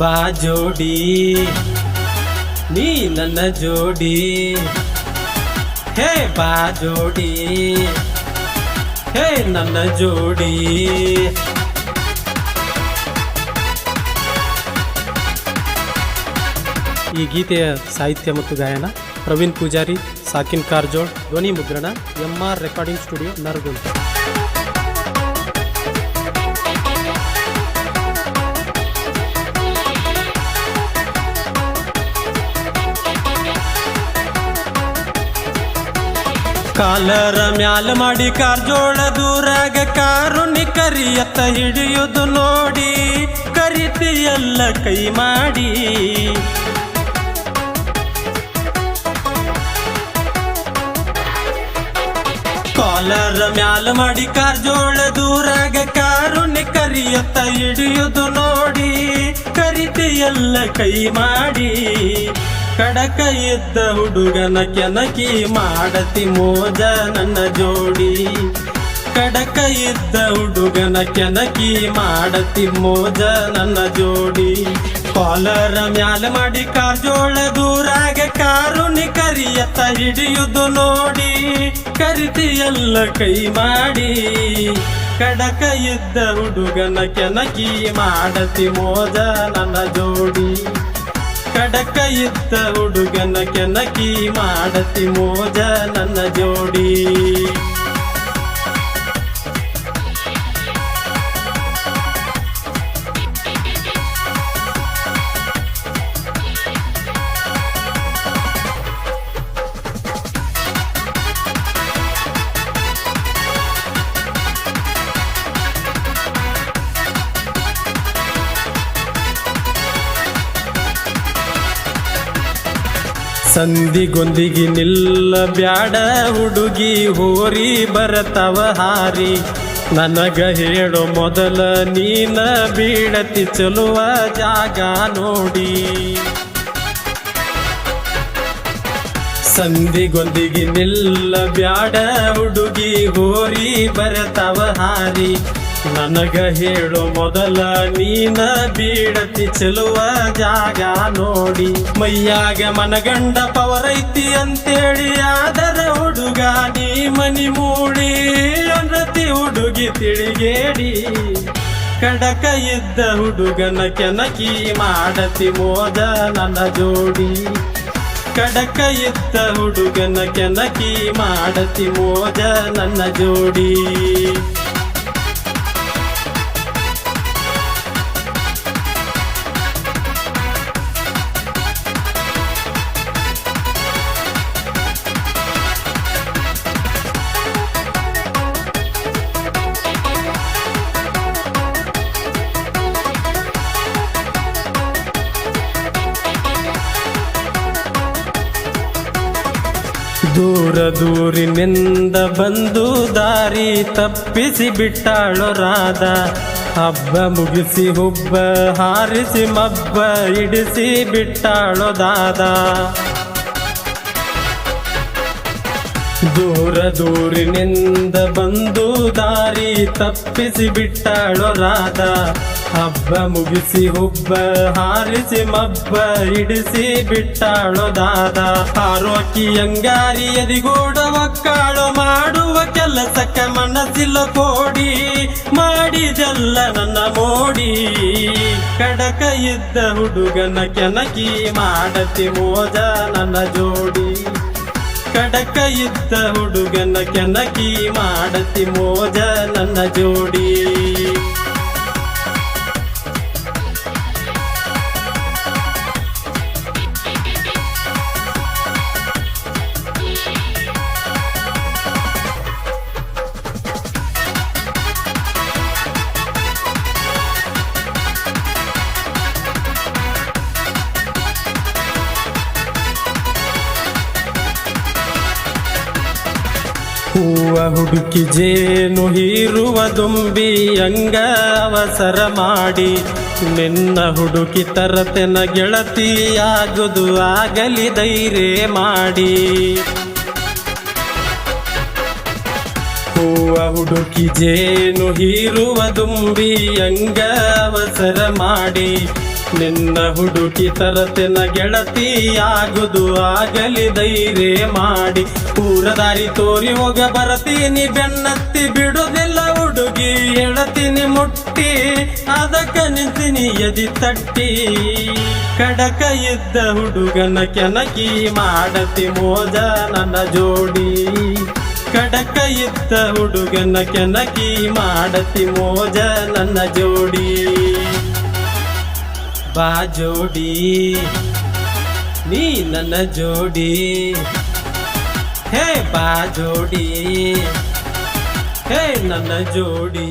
ಬಾ ಜೋಡಿ, ನೀ ನನ್ನ ಜೋಡಿ. ಹೇ ಬಾ ಜೋಡಿ, ಹೇ ನನ್ನ ಜೋಡಿ. ಈ ಗೀತೆಯ ಸಾಹಿತ್ಯ ಮತ್ತು ಗಾಯನ ಪ್ರವೀಣ್ ಪೂಜಾರಿ, ಸಾಕಿನ್ ಕಾರ್ಜೋಳ್, ಧ್ವನಿ ಮುದ್ರಣ M R recording studio, Naragund. Cholera ಮ್ಯಾಲ ಮಾಡಿ ಕಾರ್ಜೋಳ ದೂರಾಗ ಕಾರುಣಿ ಕರಿಯತ್ತ ಹಿಡಿಯುವುದು ನೋಡಿ, ಕರಿತಿ ಎಲ್ಲ ಕೈ ಮಾಡಿ. ಕಾಲರ ಮ್ಯಾಲ ಮಾಡಿ ಕಾರ್ಜೋಳ ದೂರಾಗ ಕಾರುಣಿ ಕರಿಯತ್ತ ಹಿಡಿಯುವುದು ನೋಡಿ, ಕರಿತಿ ಎಲ್ಲ ಕೈ ಮಾಡಿ. ಕಡಕ ಇದ್ದ ಹುಡುಗನ ಕೆನಕಿ ಮಾಡತಿ ಮೋಜ ನನ್ನ ಜೋಡಿ. ಕಡಕ ಇದ್ದ ಹುಡುಗನ ಕೆನಕಿ ಮಾಡತಿ ಮೋಜ ನನ್ನ ಜೋಡಿ. ಕಾಲರ ಮ್ಯಾಲ ಮಾಡಿ ಕಾರ್ಜೋಳ ದೂರಾಗ ಕಾರು ಕರಿಯತ್ತ ಹಿಡಿಯುವುದು ನೋಡಿ. ಕರಿತಿ ಎಲ್ಲ ಕೈ ಮಾಡಿ. ಕಡಕ ಇದ್ದ ಹುಡುಗನ ಕೆನಕಿ ಮಾಡತಿ ಮೋಜ ನನ್ನ ಜೋಡಿ. ಕಡಕ ಇದ್ದ ಹುಡುಗನ ಕೆನಕಿ ಮಾಡತಿ ಮೋಜ ನನ್ನ ಜೋಡಿ. ಸಂದಿಗೊಂದಿಗಿ ನಿಲ್ಲ ಬ್ಯಾಡ ಹುಡುಗಿ ಹೋರಿ ಬರತವ ಹಾರಿ. ನನಗ ಹೇಳೋ ಮೊದಲ ನೀನ ಬೀಡತಿ ಚಲುವ ಜಾಗ ನೋಡಿ. ಸಂದಿಗೊಂದಿಗಿ ನಿಲ್ಲ ಬ್ಯಾಡ ಹುಡುಗಿ ಹೋರಿ ಬರತವ ಹಾರಿ. ನನಗ ಹೇಳು ಮೊದಲ, ನೀನ ಬೀಡತಿ ಚೆಲುವ ಜಾಗ ನೋಡಿ. ಮೈಯಾಗ ಮನಗಂಡ ಪವರೈತಿ ಅಂತೇಳಿ, ಆದರ ಹುಡುಗ ನೀ ಮನಿ ಮೂಡಿ. ಅನತಿ ಹುಡುಗಿ ತಿಳಿಗೇಡಿ. ಕಡಕ ಇದ್ದ ಹುಡುಗನ ಕೆನಕಿ ಮಾಡತಿ ಮೋದ ನನ್ನ ಜೋಡಿ. ಕಡಕ ಇದ್ದ ಹುಡುಗನ ಕೆನಕಿ ಮಾಡತಿ ಮೋಜ ನನ್ನ ಜೋಡಿ. ದೂರ ದೂರಿನಿಂದ ಬಂದು ದಾರಿ ತಪ್ಪಿಸಿ ಬಿಟ್ಟಾಳು ರಾಧ ಹಬ್ಬ ಮುಗಿಸಿ ಹುಬ್ಬ ಹಾರಿಸಿ ಮಬ್ಬ ಇಡಿಸಿ ಬಿಟ್ಟಾಳು ದಾದ ದೂರ ದೂರಿನಿಂದ ಬಂದು ದಾರಿ ತಪ್ಪಿಸಿ ಬಿಟ್ಟಾಳು ರಾಧ ಹಬ್ಬ ಮುಗಿಸಿ ಹುಬ್ಬ ಹಾರಿಸಿ ಮಬ್ಬ ಇಡಿಸಿ ಬಿಟ್ಟಾಳು ದಾದ. ಆರೋಕಿ ಅಂಗಾರಿ ಎದಿಗೂಡ ಒಕ್ಕಾಳು ಮಾಡುವ ಕೆಲಸಕ್ಕೆ ಮನಸ್ಸಿಲ್ಲ ಕೋಡಿ. ಮಾಡಿದೆಲ್ಲ ನನ್ನ ಮೋಡಿ. ಕಡಕ ಇದ್ದ ಹುಡುಗನ ಕೆನಕಿ ಮಾಡತಿ ಮೋಜ ನನ್ನ ಜೋಡಿ. ಕಡಕ ಇದ್ದ ಹುಡುಗನ ಕೆನಕಿ ಮಾಡತಿ ಮೋಜ ನನ್ನ ಜೋಡಿ. ಹೂವ ಹುಡುಕಿ ಜೇನು ಹೀರುವ ದುಂಬಿ ಅಂಗ ಅವಸರ ಮಾಡಿ. ನಿನ್ನ ಹುಡುಕಿ ತರತೆನ ಗೆಳತಿಯಾಗುದು ಆಗಲಿ ಧೈರ್ಯ ಮಾಡಿ. ಹೂವ ಹುಡುಕಿ ಜೇನು ಹೀರುವ ದುಂಬಿ ಅಂಗ ಅವಸರ ಮಾಡಿ. ನಿನ್ನ ಹುಡುಕಿ ತರತೆನ ಗೆಳತಿಯಾಗುದು, ಆಗಲಿ ಧೈರ್ಯ ಮಾಡಿ. ಪೂರ ದಾರಿ ತೋರಿ ಹೋಗ ಬರತೀನಿ, ಬೆನ್ನತ್ತಿ ಬಿಡುದಿಲ್ಲ ಹುಡುಗಿ ಹೇಳತೀನಿ ಮುಟ್ಟಿ, ಅದಕ್ಕೆ ನಿಂತೀನಿ ಎದಿ ತಟ್ಟಿ. ಕಡಕ ಇದ್ದ ಹುಡುಗನ ಕೆನಕಿ ಮಾಡತಿ ಮೋಜ ನನ್ನ ಜೋಡಿ. ಕಡಕ ಇದ್ದ ಹುಡುಗನ ಕೆನಕಿ ಮಾಡತಿ ಮೋಜ ನನ್ನ ಜೋಡಿ. ಬಾ ಜೋಡಿ ನೀ ನನ್ನ ಜೋಡಿ. ಹೇ ಬಾ ಜೋಡಿ ಹೇ ನನ್ನ ಜೋಡಿ.